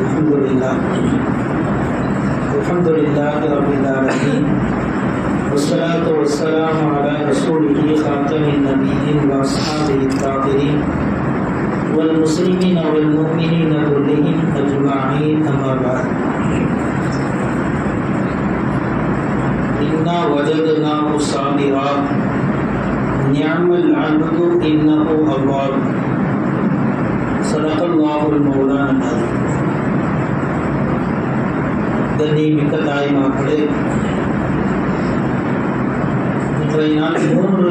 الحمد لله الحمد لله رب العالمين والصلاة والسلام على رسوله خاتم النبيين وأصحابه الطاهرين والمسلمين والمؤمنين كلهم أجمعين أما بعد۔ إنا وجدناه صابرا۔ نعم العبد إنه أواب சதக்கல்லாஹுல் மௌலான மிக்க தாய்மார்களே இன்றைய நாள் மூன்று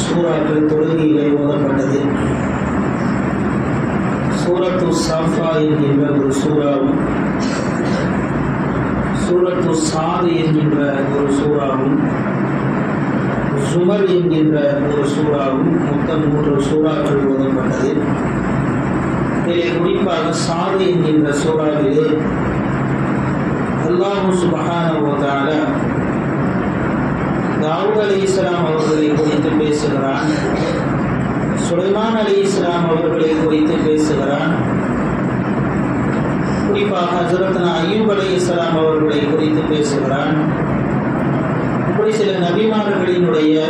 சூறாக்கள் தொழுகையிலே ஓதப்பட்டது சூரத்து சாஃபா என்கின்ற ஒரு சூறாவும் சூரத்து சாது என்கின்ற ஒரு சூறாவும் சுமர் என்கின்ற ஒரு சூறாவும் மொத்தம் மூன்று சூறாக்கள் ஓதப்பட்டது இதிலே குறிப்பாக சாது என்கின்ற சூறாவிலே அல்லாஹு சுபஹான தாவூத் அலி இஸ்லாம் அவர்களை குறித்து பேசுகிறான் சுலைமான் அலி இஸ்லாம் அவர்களை குறித்து பேசுகிறான். குறிப்பாக ஹசரத்னா ஐயூப் அலி இஸ்லாம் அவர்களை குறித்து பேசுகிறான். இப்படி சில நபிமார்களினுடைய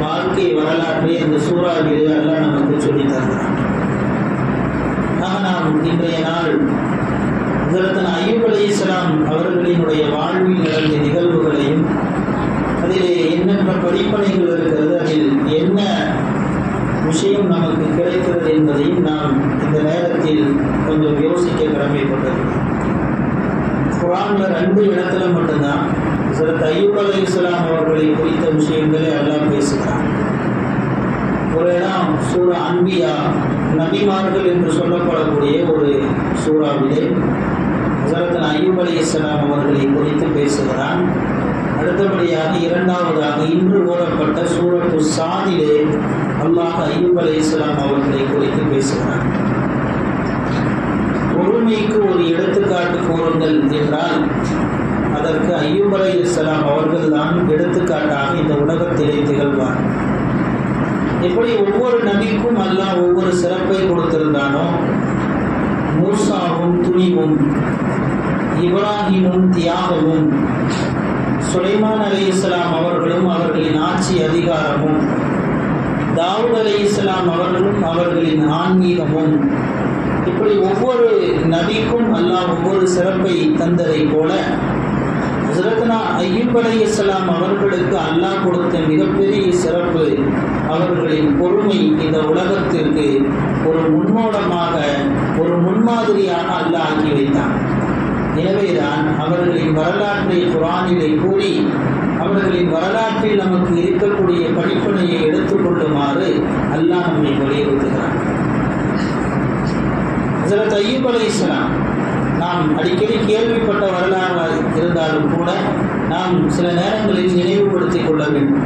வாழ்க்கை வரலாற்றை இந்த சூறாவிலே அல்லாஹ் நமக்கு சொல்லித் தருகிறான். நாம் இன்றைய நாள் ஹசரத்தன் அய்யூப் அலி இஸ்லாம் அவர்களினுடைய வாழ்வில் நடந்த நிகழ்வுகளையும் அதிலே என்னென்ன படிப்பனைகள் இருக்கிறது அதில் என்ன விஷயம் நமக்கு கிடைக்கிறது என்பதையும் நாம் இந்த நேரத்தில் கொஞ்சம் யோசிக்க கடமைப்பட்டிருக்கிறோம் குரான்ல ரெண்டு இடத்துல மட்டும்தான் சில அய்யூப் அலி இஸ்லாம் அவர்களை குறித்த விஷயங்களை எல்லாம் பேசுகிறான். ஒரு இடம் சூழ அன்பியா நபிமார்கள் என்று சொல்லப்படக்கூடிய ஒரு சூறாவிலே ஹசரத் அய்யூப் அலி இஸ்லாம் அவர்களை குறித்து பேசுகிறான். அடுத்தபடியாக இரண்டாவதாக இன்று ஓதப்பட்ட சூரத்து சாதிலே அல்லாஹ் அய்யூப் அலி இஸ்லாம் அவர்களை குறித்து பேசுகிறான். பொறுமைக்கு ஒரு எடுத்துக்காட்டு கூறுங்கள் என்றால் அதற்கு ஐயூப் அலி இஸ்லாம் அவர்கள்தான் எடுத்துக்காட்டாக இந்த உலகத்திலே திகழ்வார் எப்படி ஒவ்வொரு நபிக்கும் அல்லாஹ் ஒவ்வொரு சிறப்பை கொடுத்திருந்தானோ? மூசாவும் துணிவும் இப்ராஹிமும் தியாகமும் சுலைமான் அலி இஸ்லாம் அவர்களும் அவர்களின் ஆட்சி அதிகாரமும் தாவூத் அலி இஸ்லாம் அவர்களும் அவர்களின் ஆன்மீகமும் இப்படி ஒவ்வொரு நபிக்கும் அல்லாஹ் ஒவ்வொரு சிறப்பை தந்ததை போல ஹசரத்னா ஐயூப் அலி இஸ்லாம் அவர்களுக்கு அல்லாஹ் கொடுத்த மிகப்பெரிய சிறப்பு அவர்களின் பொறுமை இந்த உலகத்திற்கு ஒரு முன்னோடமாக ஒரு முன்மாதிரியாக அல்லாஹ் ஆக்கி வைத்தான். எனவேதான் அவர்களின் வரலாற்றை குரானிலே கூறி அவர்களின் வரலாற்றில் நமக்கு இருக்கக்கூடிய படிப்பனையை எடுத்துக்கொள்ளுமாறு அல்லாஹ் நம்மை வலியுறுத்துகிறான். ஹசரத் ஐயூப் அலி இஸ்லாம் நாம் அடிக்கடி கேள்விப்பட்ட வரலாறு இருந்தாலும் கூட நாம் சில நேரங்களில் நினைவுபடுத்திக் கொள்ள வேண்டும்.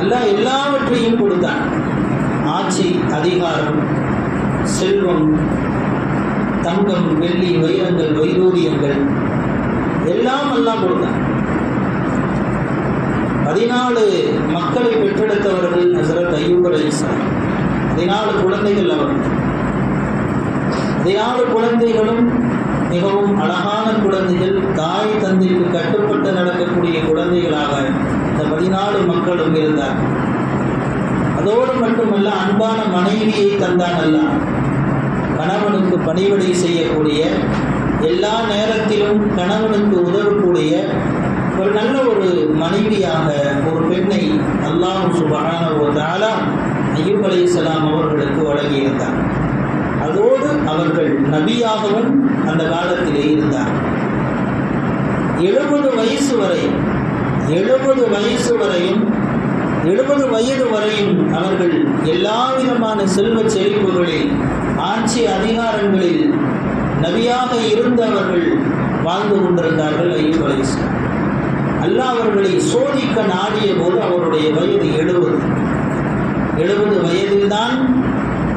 அல்லாஹ் எல்லாவற்றையும் கொடுத்தான். ஆட்சி அதிகாரம் செல்வம் தங்கம் வெள்ளி வைரங்கள் வைரூரியங்கள் எல்லாம் எல்லாம் கொடுத்தான். பதினாலு மக்களை பெற்றெடுத்தவர்கள் ஹசரத் ஐயூப் அலி பதினாலு குழந்தைகள் அவர்கள். பதினாலு குழந்தைகளும் மிகவும் அழகான குழந்தைகள் தாய் தந்தைக்கு கட்டுப்பட்டு நடக்கக்கூடிய குழந்தைகளாக இந்த பதினாலு மக்களும் இருந்தார். அதோடு மட்டுமல்ல அன்பான மனைவியை தந்தான் அல்ல. கணவனுக்கு பணிவிடை செய்யக்கூடிய எல்லா நேரத்திலும் கணவனுக்கு உதவக்கூடிய ஒரு நல்ல ஒரு மனைவியாக ஒரு பெண்ணை அல்லாஹ் சுபகான ஒரு தாலாம் ஐயூப் அலி அவர்களுக்கு வழங்கியிருந்தார். அதோடு அவர்கள் நபியாகவும் அந்த காலத்திலே இருந்தார். எழுபது வயசு வரை எழுபது வயசு வரையும் எழுபது வயது வரையும் அவர்கள் எல்லா விதமான செல்வ செழிப்புகளில் ஆட்சி அதிகாரங்களில் நபியாக இருந்தவர்கள் வாழ்ந்து கொண்டிருந்தார்கள் ஐயூப் வயசு. இஸ்லாம் அல்லாஹ் அவர்களை சோதிக்க நாடிய போது அவருடைய வயது எழுபது. எழுபது வயதில்தான்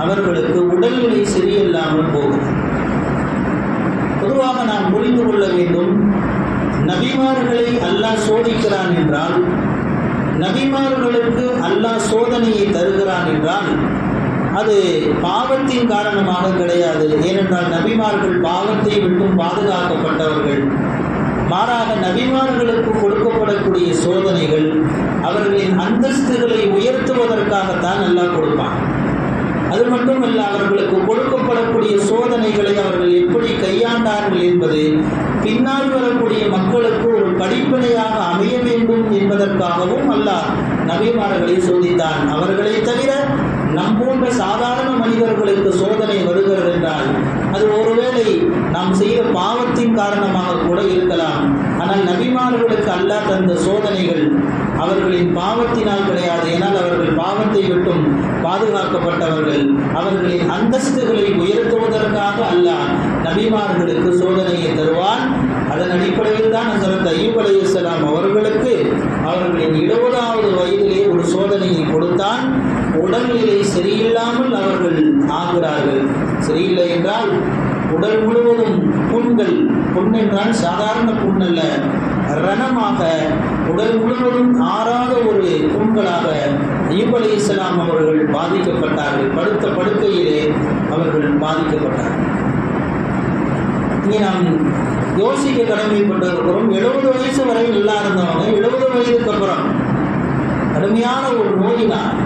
அவர்களுக்கு உடல்நிலை சரியில்லாமல் போகும். பொதுவாக நாம் புரிந்து கொள்ள வேண்டும் நபிமார்களை அல்லாஹ் சோதிக்கிறான் என்றால் நபிமார்களுக்கு அல்லாஹ் சோதனையை தருகிறான் என்றால் அது பாவத்தின் காரணமாக கிடையாது. ஏனென்றால் நபிமார்கள் பாவத்தை விட்டும் பாதுகாக்கப்பட்டவர்கள். மாறாக நபிமார்களுக்கு கொடுக்கப்படக்கூடிய சோதனைகள் அவர்களின் அந்தஸ்துகளை உயர்த்துவதற்காகத்தான் அல்லாஹ் கொடுப்பான். அது மட்டுமல்ல அவர்களுக்கு கொடுக்கப்படக்கூடிய சோதனைகளை அவர்கள் எப்படி கையாண்டார்கள் என்பது பின்னால் வரக்கூடிய மக்களுக்கு ஒரு படிப்பினையாக அமைய வேண்டும் என்பதற்காகவும் அல்லாஹ் நபிமார்களை சோதித்தான். அவர்களை தவிர நம் போன்ற சாதாரண மனிதர்களுக்கு சோதனை வருகிறது என்றால் அது ஒருவேளை நாம் செய்த பாவத்தின் காரணமாக கூட இருக்கலாம். ஆனால் நபிமார்களுக்கு அல்லாஹ் தந்த சோதனைகள் அவர்களின் பாவத்தினால் கிடையாது. ஏனால் அவர்கள் பாவத்தை விட்டும் பாதுகாக்கப்பட்டவர்கள். அவர்களின் அந்தஸ்துகளை உயர்த்துவதற்காக அல்லாஹ் நபிமார்களுக்கு சோதனையை தருவான். அதன் அடிப்படையில் தான் ஹசரத் ஐயூப் அலி அவர்களுக்கு அவர்களின் இருபதாவது வயதிலே ஒரு சோதனையை கொடுத்தான். உடல்நிலை சரியில்லாமல் அவர்கள் ஆகிறார்கள். சரியில்லை என்றால் உடல் முழுவதும் புண்கள் புண் என்றால் சாதாரண புண் அல்ல. ரணமாக உடல் முழுவதும் ஆறாத ஒரு புண்களாக ஐயூப் அலி இஸ்லாம் அவர்கள் பாதிக்கப்பட்டார்கள். படுத்த படுக்கையிலே அவர்கள் பாதிக்கப்பட்டார்கள். இங்கே நாம் யோசிக்க கடமைப்பட்டிருக்கிறோம் எழுபது வயசு வரை நல்லா இருந்தவங்க எழுபது வயதுக்கு அப்புறம் கடுமையான ஒரு நோயினால்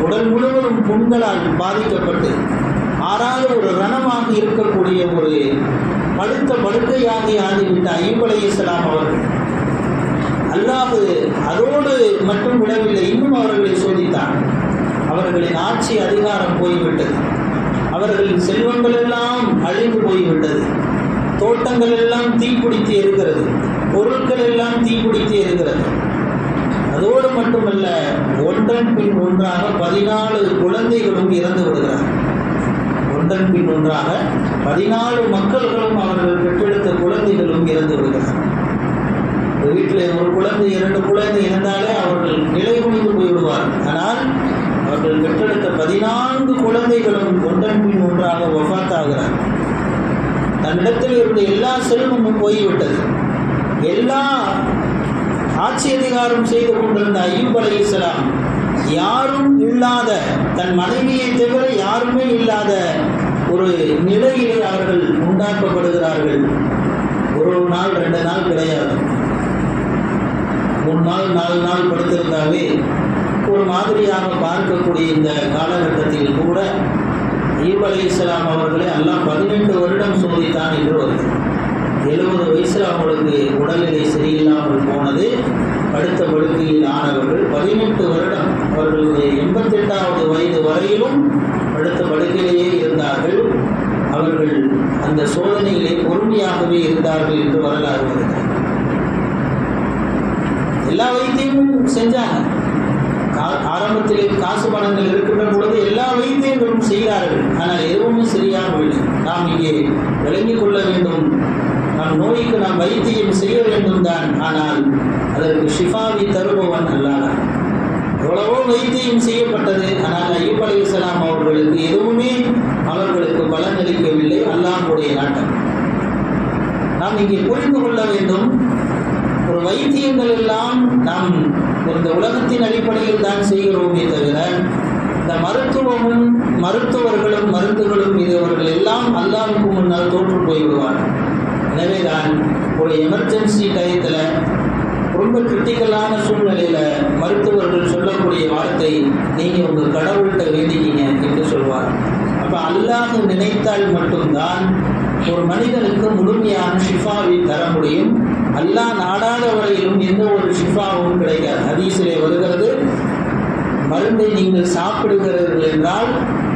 உடல் முழுவதும் புண்களால் பாதிக்கப்பட்டு ஆறாத ஒரு ரணமாக இருக்கக்கூடிய ஒரு பழுத்த படுக்கையாகி ஆகிவிட்ட ஐயூப் அலி இஸ்லாம் அவர்கள். அல்லாது அதோடு மட்டும் விடவில்லை இன்னும் அவர்களை சோதித்தான். அவர்களின் ஆட்சி அதிகாரம் போய்விட்டது. அவர்களின் செல்வங்கள் எல்லாம் அழிந்து போய்விட்டது. தோட்டங்கள் எல்லாம் தீப்பிடித்து இருக்கிறது பொருட்கள் எல்லாம் தீப்பிடித்து இருக்கிறது அதோடு மட்டுமல்ல ஒன்றன் பின் ஒன்றாக பதினாலு குழந்தைகளும் இறந்து விடுகிறார்கள். ஒன்றன் பின் ஒன்றாக பதினாலு மக்கள்களும் அவர்கள் பெற்றெடுத்த குழந்தைகளும் இறந்து விடுகிறார்கள். வீட்டில் ஒரு குழந்தை இரண்டு குழந்தை இருந்தாலே அவர்கள் நிலை குனிந்து போய்விடுவார் ஆனால் அவர்கள் பெற்றெடுத்த பதினான்கு குழந்தைகளும் ஒன்றன் பின் ஒன்றாக ஒஃபாத்தாகிறார் தன்னிடத்தில் இருந்த எல்லா செல்வமும் போய்விட்டது. எல்லா ஆட்சி அதிகாரம் செய்து கொண்டிருந்த ஐயூப் அலி இஸ்லாம் யாரும் இல்லாத தன் மனைவியை தவிர யாருமே இல்லாத ஒரு நிலையிலே அவர்கள் உண்டாக்கப்படுகிறார்கள். ஒரு நாள் ரெண்டு நாள் கிடையாது. மூணு நாள் நாலு நாள் படுத்திருந்தாவே ஒரு மாதிரியாக பார்க்கக்கூடிய இந்த காலகட்டத்தில் கூட ஈப் அலி இஸ்லாம் அவர்களை எல்லாம் பதினெட்டு வருடம் சோதித்தான் என்று வருது. எழுபது வயசில் அவங்களுக்கு உடல்நிலை சரியில்லாமல் போனது. படுத்த படுக்கையில் ஆனவர்கள் பதினெட்டு வருடம் அவர்களுடைய எண்பத்தெட்டாவது வயது வரையிலும் படுத்த படுக்கையிலேயே இருந்தார்கள். அவர்கள் அந்த சோதனையிலே பொறுமையாகவே இருந்தார்கள் என்று வரலாறு வருகிறது. எல்லா வைத்தியமும் செஞ்சாங்க. கா- ஆரம்பத்திலே காசு பணங்கள் இருக்கின்ற பொழுது எல்லா வைத்தியங்களும் செய்கிறார்கள் ஆனால் எதுவுமே சரியாகவில்லை நாம் இங்கே விளங்கிக் கொள்ள வேண்டும். நோய்க்கு நாம் வைத்தியம் செய்ய வேண்டும் தான் ஆனால் அதற்கு ஷிஃபாவி தருபவன் அல்லாதான் எவ்வளவோ வைத்தியம் செய்யப்பட்டது. ஆனால் ஐயூப் அலிசலாம் அவர்களுக்கு எதுவுமே அவர்களுக்கு பலனளிக்கவில்லை அல்லாஹுடைய நாட்டம். நாம் இங்கே புரிந்து கொள்ள வேண்டும். ஒரு வைத்தியங்கள் எல்லாம் நாம் இந்த உலகத்தின் அடிப்படையில் தான் செய்கிறோமே தவிர இந்த மருத்துவமும் மருத்துவர்களும் மருந்துகளும் இதுவர்கள் எல்லாம் அல்லாவுக்கு முன்னால் தோற்று போய்விடுவார்கள். எனவே தான் ஒரு எமர்ஜென்சி டயத்தில் ரொம்ப கிரிட்டிக்கலான சூழ்நிலையில் மருத்துவர்கள் சொல்லக்கூடிய வார்த்தை நீங்கள் உங்கள் கடவுள்கிட்ட வேண்டிக்கிங்க என்று சொல்வார். அப்போ அல்லாஹ் நினைத்தால் மட்டும்தான் ஒரு மனிதனுக்கு முழுமையான ஷிஃபாவை தர முடியும். அல்லாஹ் நாடாத வரையிலும் எந்த ஒரு ஷிஃபாவும் கிடைக்காது. ஹதீஸிலே வருகிறது மருந்தை நீங்கள் சாப்பிடுகிறீர்கள் என்றால்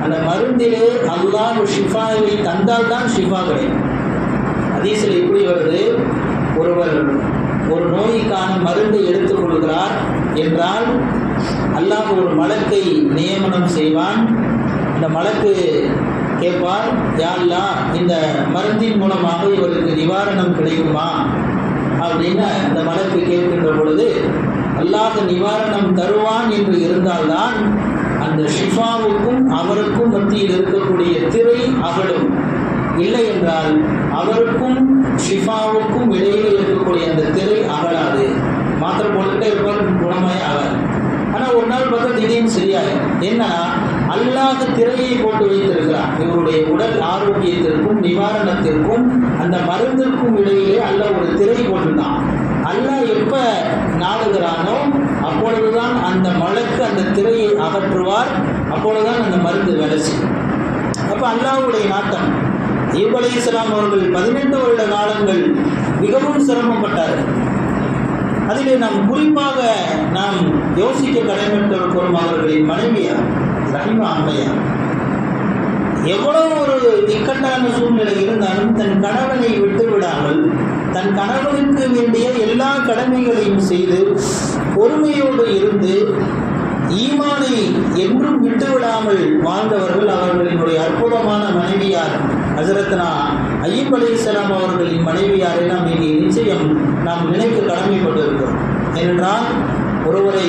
அந்த மருந்திலே அல்லாஹ் ஷிஃபாவை தந்தால் தான் ஷிஃபா கிடைக்கும். ஹதீஸில் இப்படி வருது. ஒருவர் ஒரு நோய்க்கான மருந்தை எடுத்துக்கொள்கிறார் என்றால் அல்லாஹ் ஒரு மலக்கை நியமனம் செய்வான். இந்த மலக்கு கேட்பார் யாழ்லா இந்த மருந்தின் மூலமாக இவருக்கு நிவாரணம் கிடைக்குமா? அப்படின்னு இந்த மலக்கு கேட்கின்ற பொழுது அல்லாஹ் நிவாரணம் தருவான் என்று இருந்தால்தான் அந்த ஷிஃபாவுக்கும் அவருக்கும் மத்தியில் இருக்கக்கூடிய திரை அகலும். இல்லை என்றால் அவருக்கும் ஷிஃபாவுக்கும் இடையில் இருக்கக்கூடிய அந்த திரை அகலாது. மாத்திரை போட்டுட்டே இருப்பார் குணமாய் ஆகாது ஆனால் ஒரு நாள் பார்த்தா திடீர்னு சரியாகும் ஏன்னா அல்லாஹ் திரையை போட்டு வைத்திருக்கிறான் இவருடைய உடல் ஆரோக்கியத்திற்கும் நிவாரணத்திற்கும் அந்த மருந்திற்கும் இடையிலே அல்லாஹ் ஒரு திரை போட்டுட்டான் அல்லாஹ் எப்ப நாடுகிறானோ அப்பொழுதுதான் அந்த மலக்கு அந்த திரையை அகற்றுவார் அப்பொழுதுதான் அந்த மருந்து விளைச்சி அப்போ அப்ப அல்லாஹ்வுடைய நாட்டம் ஐயூப் அலி இஸ்லாம் அவர்கள் பதினெட்டு வருட காலங்கள் மிகவும் சிரமப்பட்டார்கள். அதிலே நாம் குறிப்பாக நாம் யோசிக்க கடமைப்பட்டிருக்கிறோம் அவர்களின் மனைவியார் ரஹிமா அம்மையார் எவ்வளவு ஒரு இக்கட்டான சூழ்நிலை இருந்தாலும் தன் கணவனை விட்டு விடாமல் தன் கணவனுக்கு வேண்டிய எல்லா கடமைகளையும் செய்து பொறுமையோடு இருந்து ஈமானை என்றும் விட்டுவிடாமல் வாழ்ந்தவர்கள் அவர்களினுடைய அற்புதமான மனைவியார். ஹசரத்னா ஐயப் அலி இஸ்லாம் அவர்களின் மனைவியாரை நாம் இங்கே நிச்சயம் நாம் நினைக்க கடமைப்பட்டிருக்கிறோம். ஏனென்றால் ஒருவரை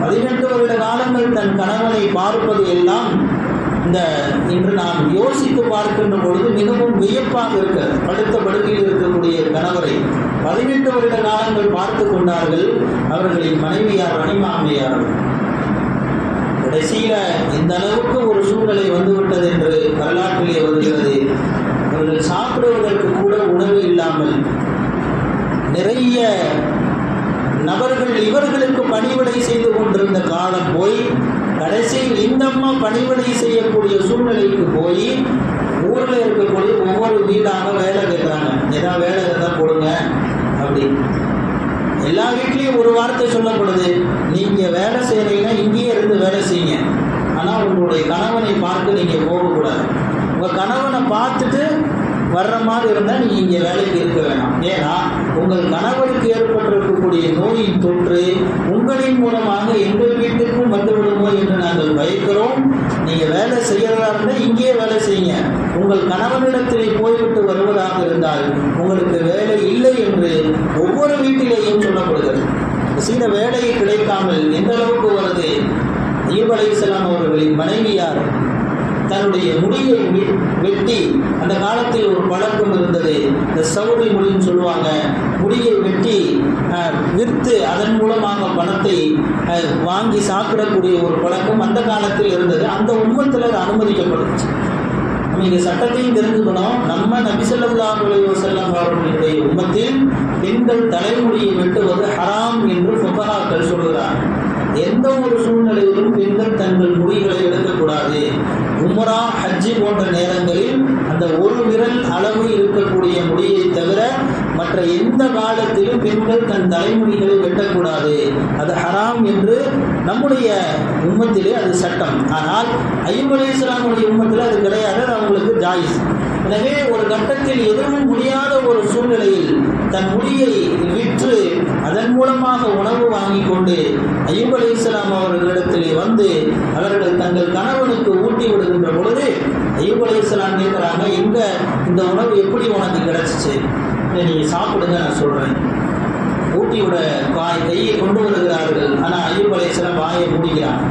பதினெட்டு வருட காலங்கள் தன் கணவனை பார்ப்பது எல்லாம் இந்த இன்று நாம் யோசித்து பார்க்கின்ற பொழுது மிகவும் வியப்பாக இருக்க படுத்த படுக்கையில் இருக்கக்கூடிய கணவரை பதினெட்டு வருட காலங்கள் பார்த்து கொண்டார்கள் அவர்களின் மனைவியார் ரணிமாமையார் கடைசியில இந்த அளவுக்கு ஒரு சூழ்நிலை வந்துவிட்டது என்று வரலாற்றிலே வருகிறது. அவர்கள் சாப்பிடுவதற்கு கூட உணவு இல்லாமல் நிறைய நபர்கள் இவர்களுக்கு பணிவிடை செய்து கொண்டிருந்த காலம் போய் கடைசியில் இந்த அம்மா பணிவிடை செய்யக்கூடிய சூழ்நிலைக்கு போய் ஊரில் இருக்கக்கூடிய ஒவ்வொரு வீடாக வேலை கேட்குறாங்க. ஏதாவது வேலை இருந்தால் கொடுங்க அப்படின்னு எல்லா வீட்லேயும் ஒரு வார்த்தை சொல்லப்படுது. நீங்கள் வேலை செய்கிறீங்கன்னா வேலை செய்யுங்க. ஆனால் உங்களுடைய கணவனை பார்த்து நீங்கள் போகக்கூடாது. உங்கள் கணவனை பார்த்துட்டு வர்ற மாதிரி இருந்தால் நீங்கள் இங்கே வேலைக்கு இருக்க வேணாம். ஏன்னா உங்கள் கணவருக்கு ஏற்பட்டிருக்கக்கூடிய நோயின் தொற்று உங்களின் மூலமாக எங்கள் வீட்டுக்கும் வந்துவிடுமோ என்று நாங்கள் பயக்கிறோம். நீங்கள் வேலை செய்கிறதா இருந்தால் இங்கேயே வேலை செய்யுங்க. உங்கள் கணவனிடத்திலே போய்விட்டு வருவதாக இருந்தால் உங்களுக்கு வேலை இல்லை என்று ஒவ்வொரு வீட்டிலேயும் சொல்லப்படுகிறது. சில வேலை கிடைக்காமல் எந்த அளவுக்கு வருது ஐயப் அவர்களின் மனைவியார் தன்னுடைய முடியை வெட்டி அந்த காலத்தில் ஒரு பழக்கம் இருந்தது. இந்த சவுடி முடின்னு சொல்லுவாங்க. முடியை வெட்டி விற்று அதன் மூலமாக பணத்தை வாங்கி சாப்பிடக்கூடிய ஒரு பழக்கம் அந்த காலத்தில் இருந்தது. அந்த உண்மத்தில் அது அனுமதிக்கப்பட்டுச்சு நம்ம இங்கே சட்டத்தையும் தெரிஞ்சுக்கணும். நம்ம நபிசல்லாஹ் செல்லம் அவர்களுடைய உண்மத்தில் பெண்கள் தலைமுடியை வெட்டுவது ஹராம் என்று ஃபுகஹாக்கள் சொல்கிறார் எந்த ஒரு சூழ்நிலையிலும் பெண்கள் தங்கள் முடிகளை எடுக்கக்கூடாது. உமரா ஹஜ்ஜி போன்ற நேரங்களில் அந்த ஒரு விரல் அளவு இருக்கக்கூடிய முடியை தவிர மற்ற எந்த காலத்திலும் பெண்கள் தன் தலைமுடிகளை வெட்டக்கூடாது. அது ஹராம் என்று நம்முடைய உம்மத்திலே அது சட்டம். ஆனால் ஐயூப் அலி இஸ்லாமுடைய உம்மத்தில் அது கிடையாது அது அவங்களுக்கு ஜாயிஸ். எனவே ஒரு கட்டத்தில் எதுவும் முடியாத ஒரு சூழ்நிலையில் தன் முடியை விற்று அதன் மூலமாக உணவு வாங்கி கொண்டு ஐயூப் அலி இஸ்லாம் அவர்களிடத்திலே வந்து அவர்கள் தங்கள் கணவனுக்கு ஊட்டி விடுகின்ற பொழுது ஐயூப் அலி இஸ்லாம் கேட்குறாங்க எங்க இந்த உணவு எப்படி உனக்கு கிடைச்சிச்சு? இதை நீங்க சாப்பிடுங்க நான் சொல்றேன். ஊட்டியோட வாய் கையை கொண்டு வருகிறார்கள். ஆனால் ஐயூப் அலி இஸ்லாம் வாயை மூடிக்கிறான்.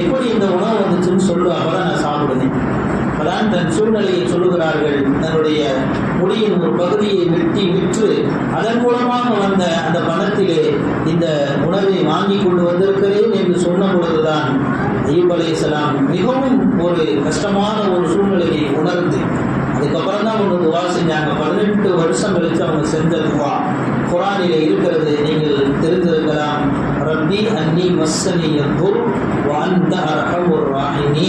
எப்படி இந்த உணவு வந்துச்சுன்னு சொல்லு அப்பதான் நான் சாப்பிடுவேன். அதான் தன் சூழ்நிலையை சொல்லுகிறார்கள். தன்னுடைய முடியின் ஒரு பகுதியை வெட்டி விற்று அதன் மூலமாக வந்த அந்த பணத்திலே இந்த உணவை வாங்கி கொண்டு வந்திருக்கிறேன் என்று சொன்ன பொழுதுதான் ஐயூப் அலைஹிஸ்ஸலாம் மிகவும் ஒரு கஷ்டமான ஒரு சூழ்நிலையை உணர்ந்து அதுக்கப்புறம் தான் அவங்க துவா செஞ்சாங்க. பதினெட்டு வருஷம் கழித்து அவங்க செஞ்ச துவா. குரானிலே இருக்கிறது நீங்கள் தெரிந்திருக்க ரப்பி அன்னி மஸ்ஸனி யதுர் வஅன்த ஒரு ராகினி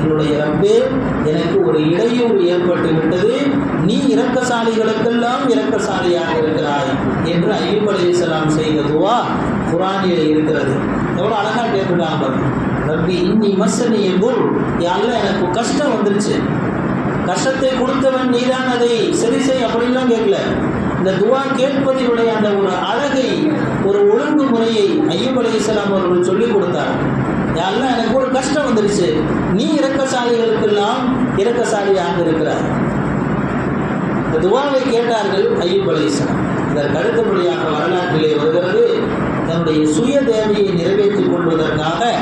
என்னுடைய ரப்பே எனக்கு ஒரு இடையூறு ஏற்பட்டு விட்டது நீ இரக்கசாலிகளுக்கெல்லாம் இரக்கசாலியாக இருக்கிறாய் என்று ஐயூப் அலைஹிஸ்ஸலாம் செய்த துவா குரானிலே இருக்கிறது. எவ்வளோ அழகாக கேட்டுட்டாங்க பாருங்க. ரப்பி இன்னி மஸ்ஸனி யதுர் யாரில் எனக்கு கஷ்டம் வந்துருச்சு. கஷ்டத்தை கொடுத்தவன் நீதான் அதை சரி செய் அப்படின்லாம் கேட்கல. இந்த துவா கேட்பதினுடைய அந்த ஒரு அழகை ஒரு ஒழுங்குமுறையை ஐயூப் அலி இஸ்லாம் அவர்கள் சொல்லிக் கொடுத்தார். யாரெல்லாம் எனக்கு ஒரு கஷ்டம் வந்துருச்சு. நீ இரக்கசாலிகளுக்கெல்லாம் இரக்கசாலியாக இருக்கிறார் இந்த துவாவை கேட்டார்கள் ஐயூப் அலி இஸ்லாம். இதற்கு அடுத்தபடியாக வரலாற்றிலே வருகிறது. தன்னுடைய சுய தேவையை நிறைவேற்றிக் கொள்வதற்காக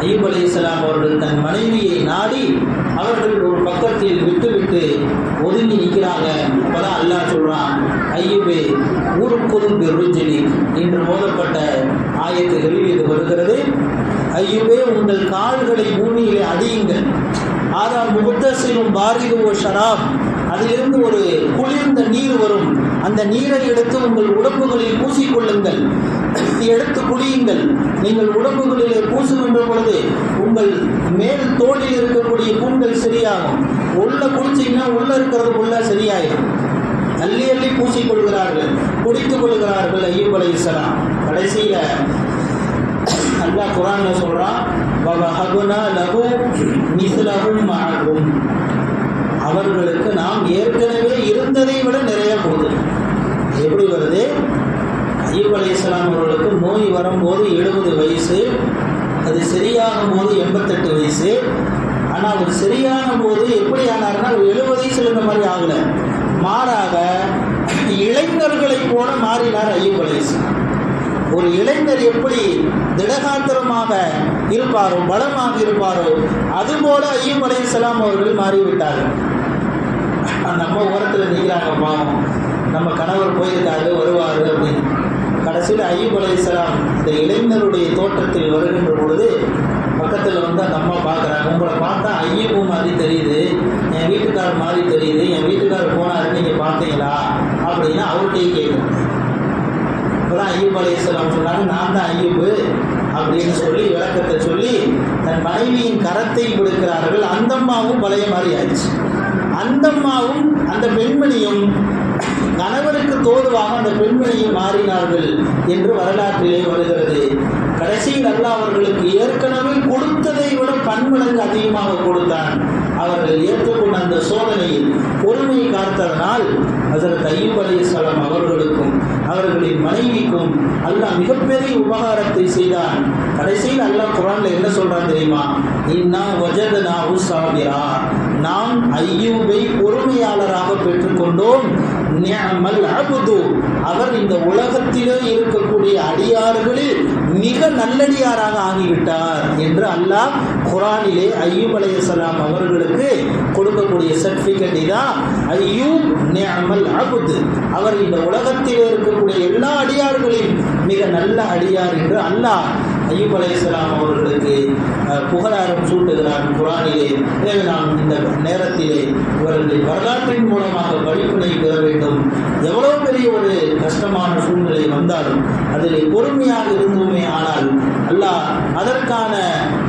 ஐயூப் இஸ்லாம் அவர்கள் தன் மனைவியை நாடி அவர்கள் ஒரு பக்கத்தில் விட்டுவிட்டு ஒதுங்கி நிற்கிறாங்க. அப்பதான் அல்லாஹ் சொல்றான் ஐயூபே ஊருக்குள் பெருஜினி என்று மோதப்பட்ட ஆயத்துகளில் இது வருகிறது. ஐயூபே உங்கள் கால்களை பூமியிலே அடியுங்கள். ஆனால் முகத்தசிலும் பாரிதுவோ ஷராப். அதிலிருந்து ஒரு குளிர்ந்த நீர் வரும். அந்த நீரை எடுத்து உங்கள் உடம்புகளில் பூசிக்கொள்ளுங்கள். எடுத்து குளியுங்கள். நீங்கள் உடம்புகளிலே பூசுகின்ற பொழுது உங்கள் மேல் தோளில் இருக்கக்கூடிய புண்கள் சரியாகும். உள்ள குளிச்சிங்கன்னா உள்ள இருக்கிறது உள்ள சரியாயிடும் அள்ளி அள்ளி பூசிக்கொள்கிறார்கள் குடித்துக் கொள்கிறார்கள் ஐயூப் அலையலாம் கடைசியில் அல்லாஹ் குரான்ல சொல்றான் வஹபனா லஹு மிஸ்லஹும் மஅஹும் அவர்களுக்கு நாம் ஏற்கனவே இருந்ததை விட நிறைய கொடுத்தோம். எப்படி வருது? ஐயூப் இஸ்லாம் அவர்களுக்கு நோய் வரும்போது எழுபது வயசு அது சரியாகும் போது எண்பத்தெட்டு வயசு. ஆனால் அவர் சரியான போது எப்படி ஆனார்னா எழுபது வயசுல இந்த மாதிரி ஆகல. மாறாக இளைஞர்களை போல மாறினார் ஐயூப் இஸ்லாம் ஒரு இளைஞர் எப்படி திடகாத்திரமாக இருப்பாரோ பலமாக இருப்பாரோ அதுபோல ஐயூப் அலைஹிஸ்ஸலாம் அவர்கள் மாறிவிட்டார்கள். நம்ம ஓரத்தில் நிற்கிறாங்க பாவம். நம்ம கணவர் போயிருக்காரு வருவார் அப்படின்னு. கடைசியில் ஐயூப் அலைஹிஸ்ஸலாம் இந்த இளைஞருடைய தோட்டத்தில் வருகின்ற பொழுது பக்கத்தில் வந்து அந்த அம்மா பார்க்குறாங்க உங்களை பார்த்தா ஐயப்பு மாதிரி தெரியுது என் வீட்டுக்காரர் மாதிரி தெரியுது என் வீட்டுக்காரர் போனாருன்னு நீங்கள் பார்த்தீங்களா? அப்படின்னு அவர்கிட்டயே கேட்குறாங்க. இப்போதான் ஐயூப் அலைஹிஸ்ஸலாம் சொன்னாங்க நான் தான் ஐயூப் அப்படின்னு சொல்லி விளக்கத்தை சொல்லி தன் மனைவியின் கரத்தை கொடுக்கிறார்கள் அந்த அம்மாவும் பழைய மாதிரி ஆயிடுச்சு. அந்தம்மாவும் அந்த பெண்மணியும் கணவருக்கு தோதுவாக அந்த பெண்மணியை மாறினார்கள் என்று வரலாற்றிலே வருகிறது. கடைசியில் அல்லாஹ் அவர்களுக்கு ஏற்கனவே கொடுத்ததை விட பன்மடங்கு அதிகமாக கொடுத்தான். அவர்கள் ஏற்றுக்கொண்ட அந்த சோதனையில் பொறுமையை காத்ததனால் அதற்கு ஐயூப் அவர்களுக்கும் அவர்களின் மனைவிக்கும் அல்லாஹ் மிகப்பெரிய உபகாரத்தை செய்தான். கடைசியில் அல்லாஹ் குரான்ல என்ன சொல்றான் தெரியுமா? இன்னா வஜதனா உசாபிரா நாம் ஐயூபை பொறுமையாளராக பெற்றுக்கொண்டோம். அவர் இந்த உலகத்திலே இருக்கக்கூடிய அடியார்களில் மிக நல்லடியாராக ஆகிவிட்டார் என்று அல்லாஹ் குரானிலே ஐயூப் அலைஹிஸ்ஸலாம் அவர்களுக்கு கொடுக்கக்கூடிய சர்டிஃபிகேட் இதான் ஐயூப் நியமல் அபுத்து அவர் இந்த உலகத்தில் இருக்கக்கூடிய எல்லா அடியார்களையும் மிக நல்ல அடியார் என்று அல்லாஹ் ஐயூப் அலைஹிஸ்ஸலாம் அவர்களுக்கு புகழாரம் சூட்டுகிறான் குரானிலே. எனவே நாம் இந்த நேரத்திலே இவர்களுடைய வரலாற்றின் மூலமாக படிப்பினை பெற வேண்டும். எவ்வளவு பெரிய ஒரு கஷ்டமான சூழ்நிலை வந்தாலும் அதில் பொறுமையாக இருந்தோமே ஆனால் அல்லாஹ் அதற்கான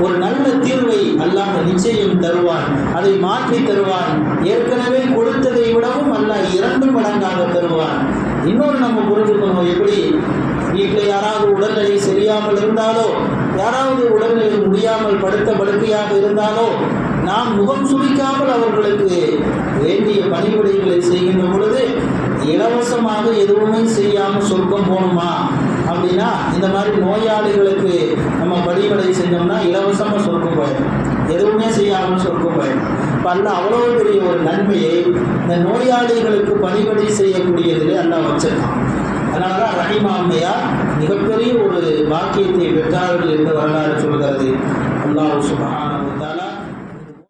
ஒரு நல்ல தீர்வை அல்லாஹ் நிச்சயம் தருவான். அதை மாற்றி தருவான். ஏற்கனவே கொடுத்ததை விடவும் அல்லாஹ் இரண்டு மடங்காக தருவான். இன்னொன்று நம்ம புரிஞ்சுக்கணும் எப்படி? வீட்டில் யாராவது உடல்நிலை சரியாமல் இருந்தாலோ யாராவது உடல்நிலை முடியாமல் படுத்த படுக்கையாக இருந்தாலோ நாம் முகம் சுமிக்காமல் அவர்களுக்கு வேண்டிய பணிவிடைகளை செய்கின்ற பொழுது இலவசமாக எதுவுமே செய்யாமல் சொர்க்கம் போகணுமா? அப்படின்னா இந்த மாதிரி நோயாளிகளுக்கு நம்ம பணிவிடை செஞ்சோம்னா இலவசமாக சொர்க்கம் போயிடும். எதுவுமே செய்யாமல் சொர்க்கம் போயிடும். இப்போ அல்ல அவ்வளோ பெரிய ஒரு நன்மையை இந்த நோயாளிகளுக்கு பணிபடி செய்யக்கூடியதிலே அல்லாஹ் வச்சிருக்கான். அதனால தான் ரஹிமா அம்மையார் மிகப்பெரிய ஒரு வாக்கியத்தை பெற்றார்கள் என்று வரலாறு சொல்கிறது. அல்லாஹ் சுபான்